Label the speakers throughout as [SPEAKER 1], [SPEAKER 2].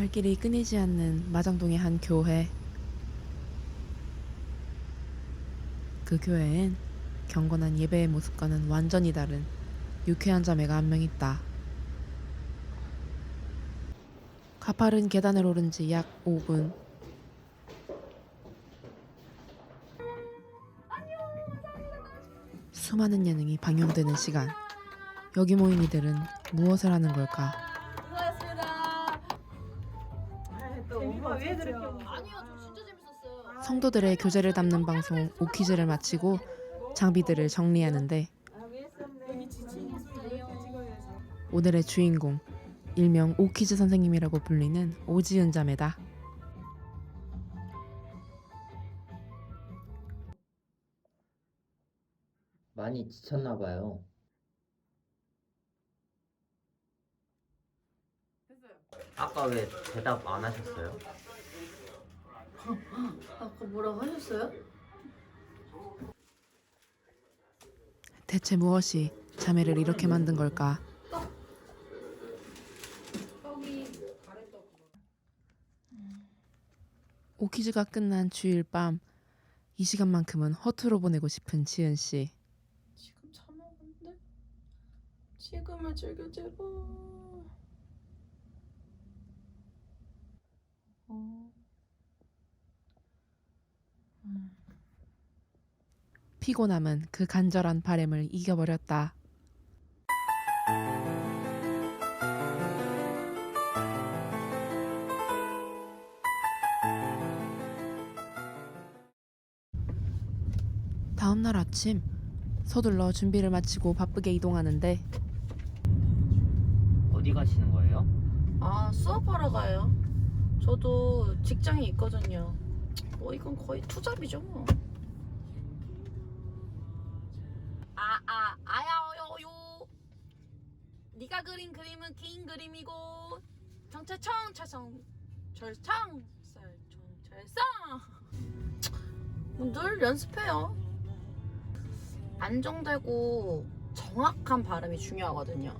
[SPEAKER 1] 발길이 끊이지 않는 마장동의 한 교회. 그 교회엔 경건한 예배의 모습과는 완전히 다른 유쾌한 자매가 한 명 있다. 가파른 계단을 오른 지 약 5분. 수많은 예능이 방영되는 시간. 여기 모인 이들은 무엇을 하는 걸까?
[SPEAKER 2] 엄마 왜 그렇게
[SPEAKER 3] 아니요, 저 진짜 재밌었어요.
[SPEAKER 1] 성도들의 교제를 담는 방송 오키즈를 마치고 장비들을 정리하는데 오늘의 주인공 일명 오키즈 선생님이라고 불리는 오지은 자매다.
[SPEAKER 4] 많이 지쳤나 봐요. 아까 왜 대답 안 하셨어요?
[SPEAKER 3] 아까 뭐라고 하셨어요?
[SPEAKER 1] 대체 무엇이 자매를 이렇게 만든 걸까? 오키즈가 끝난 주일 밤 이 시간만큼은 허투루 보내고 싶은 지은 씨.
[SPEAKER 2] 지금 참아본데 지금을 즐겨 제발 어.
[SPEAKER 1] 피곤함은 그 간절한 바램을 이겨버렸다. 다음 날 아침 서둘러 준비를 마치고 바쁘게 이동하는데
[SPEAKER 4] 어디 가시는 거예요?
[SPEAKER 2] 아 수업하러 가요 저도 직장이 있거든요. 뭐 이건 거의 투잡이죠 뭐. 아 아 아야요요. 네가 그린 그림은 긴 그림이고. 정체청 차성 절청 썰청 절성 늘 연습해요. 안정되고 정확한 발음이 중요하거든요.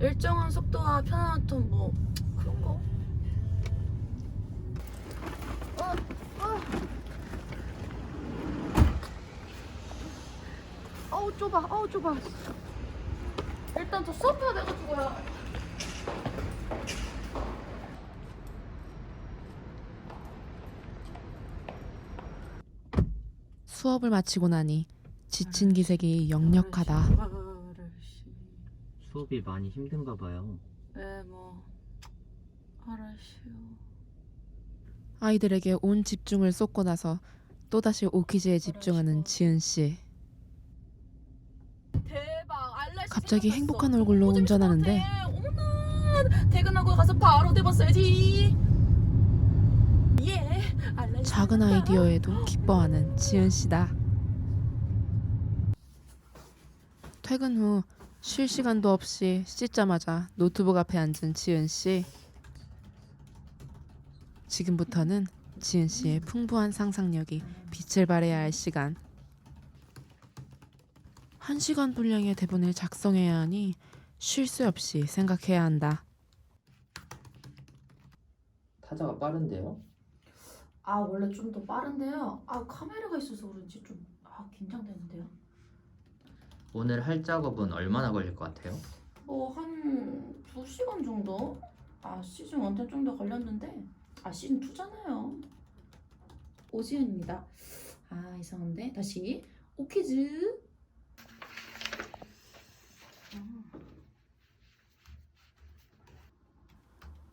[SPEAKER 2] 일정한 속도와 편안한 톤 뭐 그런 거 어우 좁아 어우 좁아 일단 저 수업해야 돼가지고요.
[SPEAKER 1] 수업을 마치고 나니 지친 기색이 역력하다.
[SPEAKER 4] 수업이 많이 힘든가 봐요.
[SPEAKER 2] 네뭐. 알았어요
[SPEAKER 1] 아이들에게 온 집중을 쏟고 나서 또다시 오키즈에 집중하는 지은 씨.
[SPEAKER 2] 대박 알라시
[SPEAKER 1] 갑자기. 행복한 얼굴로 운전하는데.
[SPEAKER 2] 어머나 퇴근하고 가서 바로 대봤어야지 예
[SPEAKER 1] 작은. 아이디어에도 기뻐하는 지은 씨다. 퇴근 후 쉴 시간도 없이 씻자마자 노트북 앞에 앉은 지은 씨. 지금부터는 지은 씨의 풍부한 상상력이 빛을 발해야 할 시간. 한 시간 분량의 대본을 작성해야 하니 쉴 새 없이 생각해야 한다.
[SPEAKER 4] 타자가 빠른데요?
[SPEAKER 2] 아 원래 좀 더 빠른데요. 아 카메라가 있어서 그런지 좀 아 긴장되는데요.
[SPEAKER 4] 오늘 할 작업은 얼마나 걸릴 것 같아요?
[SPEAKER 2] 뭐 한 두 시간 정도? 아 시즌 1때 좀 더 걸렸는데 아 시즌 2잖아요. 오지은입니다. 아 이상한데 다시 오키즈.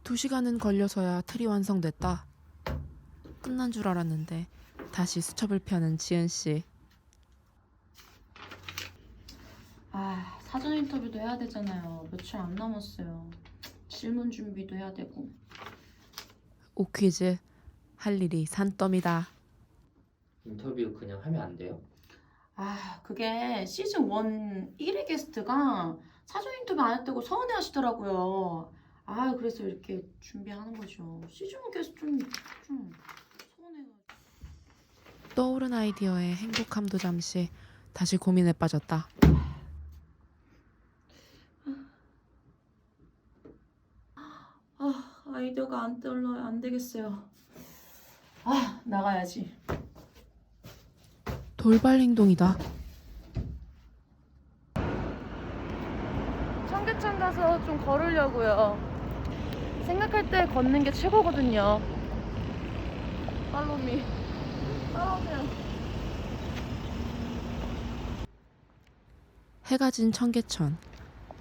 [SPEAKER 1] 두 시간은 걸려서야 틀이 완성됐다. 끝난 줄 알았는데 다시 수첩을 펴는 지은 씨.
[SPEAKER 2] 아 사전 인터뷰도 해야 되잖아요. 며칠 안 남았어요. 질문 준비도 해야 되고.
[SPEAKER 1] 오퀴즈 할 일이 산더미다.
[SPEAKER 4] 인터뷰 그냥 하면 안 돼요?
[SPEAKER 2] 아, 그게 시즌 1 1회 게스트가 사전 인터뷰 안 했다고 서운해 하시더라고요. 아, 그래서 이렇게 준비하는 거죠. 시즌 1 게스트 좀, 좀 서운해가지고.
[SPEAKER 1] 떠오른 아이디어에 행복함도 잠시 다시 고민에 빠졌다.
[SPEAKER 2] 아, 아이디어가 안 떠올라요. 안 되겠어요. 아, 나가야지.
[SPEAKER 1] 돌발 행동이다.
[SPEAKER 2] 청계천 가서 좀 걸으려고요. 생각할 때 걷는 게 최고거든요. 팔로미. 따라오세요.
[SPEAKER 1] 해가 진 청계천.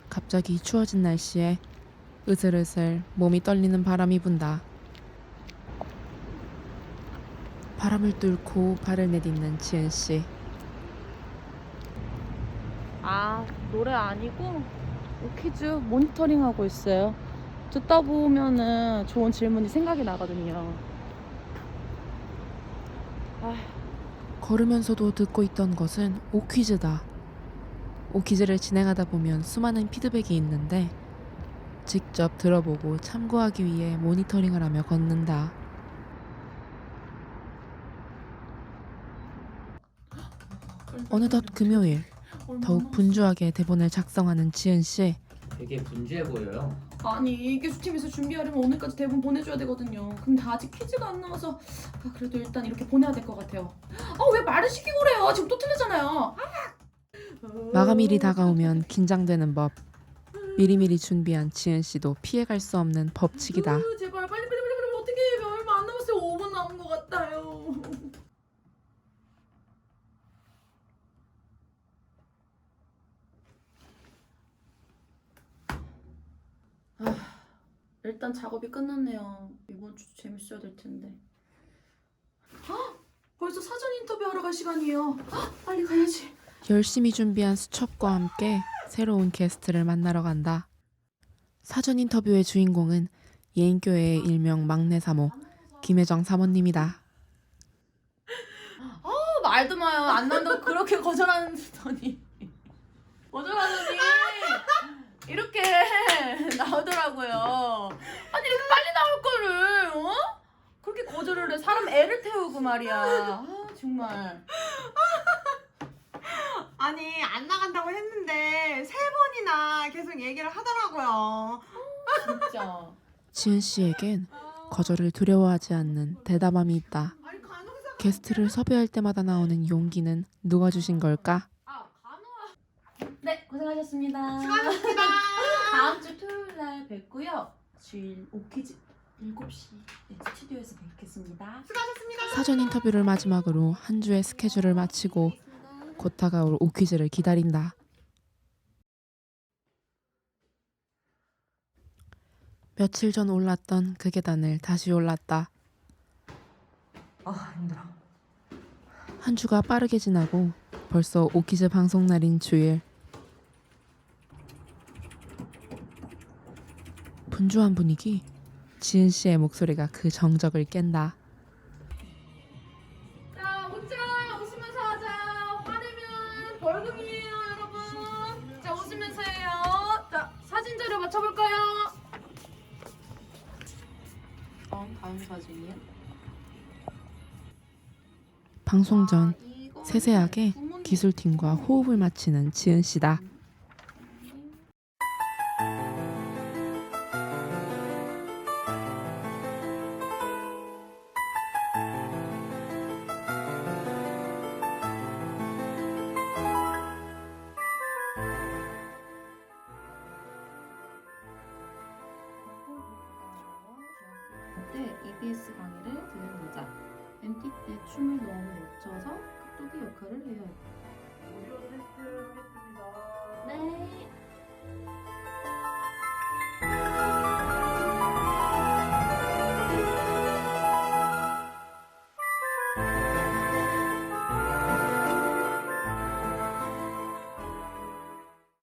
[SPEAKER 1] 갑자기 추워진 날씨에 으슬으슬 몸이 떨리는 바람이 분다. 바람을 뚫고 발을 내딛는 지은 씨.
[SPEAKER 2] 아, 노래 아니고 오키즈 모니터링 하고 있어요. 듣다 보면은 좋은 질문이 생각이 나거든요. 아,
[SPEAKER 1] 걸으면서도 듣고 있던 것은 오퀴즈다. 오퀴즈를 진행하다 보면 수많은 피드백이 있는데 직접 들어보고 참고하기 위해 모니터링을 하며 걷는다. 어느덧 금요일 더욱 분주하게 대본을 작성하는 지은 씨.
[SPEAKER 4] 되게 분주해 보여요.
[SPEAKER 2] 아니 이게 수팀에서 준비하려면 오늘까지 대본 보내줘야 되거든요. 근데 아직 퀴즈가 안 나와서 아, 그래도 일단 이렇게 보내야 될 것 같아요. 아 왜 말을 시키고 그래요? 지금 또 틀리잖아요. 아!
[SPEAKER 1] 마감일이 다가오면 긴장되는 법. 미리미리 준비한 지은 씨도 피해갈 수 없는 법칙이다.
[SPEAKER 2] 으, 제발 빨리 빨리 빨리 빨리 어떻게 해? 얼마 안 남았어요. 5분 남은 것 같아요. 아, 일단 작업이 끝났네요. 이번 주 재밌어야 될 텐데. 아, 벌써 사전 인터뷰 하러 갈 시간이에요. 아, 빨리 가야지.
[SPEAKER 1] 열심히 준비한 수첩과 함께 새로운 게스트를 만나러 간다. 사전 인터뷰의 주인공은 예인교회의 일명 막내 사모 김혜정 사모님이다.
[SPEAKER 2] 어, 말도 마요. 안 난다고 그렇게 거절하더니 거절하더니 이렇게 나오더라고요. 아니 이렇게 빨리 나올 거를 어? 그렇게 거절을 해. 사람 애를 태우고 말이야. 아, 정말.
[SPEAKER 5] 아니 안 나간다고 했는데 세 번이나 계속 얘기를 하더라고요.
[SPEAKER 2] 진짜.
[SPEAKER 1] 지은 씨에겐 거절을 두려워하지 않는 대담함이 있다.
[SPEAKER 5] 아니 간호사
[SPEAKER 1] 게스트를 섭외할 때마다 나오는 용기는 누가 주신 걸까?
[SPEAKER 2] 고생하셨습니다.
[SPEAKER 5] 수고하셨습니다.
[SPEAKER 2] 다음 주 토요일 날 뵙고요. 주일 오키즈 7시 스튜디오에서 뵙겠습니다.
[SPEAKER 5] 수고하셨습니다.
[SPEAKER 1] 사전 인터뷰를 마지막으로 한 주의 스케줄을 마치고 곧 다가올 오퀴즈를 기다린다. 며칠 전 올랐던 그 계단을 다시 올랐다.
[SPEAKER 5] 아 힘들어.
[SPEAKER 1] 한 주가 빠르게 지나고 벌써 오키즈 방송 날인 주일. 분주한 분위기. 지은 씨의 목소리가 그 정적을 깬다.
[SPEAKER 2] 자, 웃자. 웃으면서 하자. 화내면 벌금이에요, 여러분. 자, 웃으면서 해요. 자, 사진 자료 맞춰볼까요? 어, 다음 사진이요?
[SPEAKER 1] 방송 전
[SPEAKER 2] 아,
[SPEAKER 1] 세세하게
[SPEAKER 2] 부모님
[SPEAKER 1] 기술팀과 호흡을 맞추는 지은 씨다.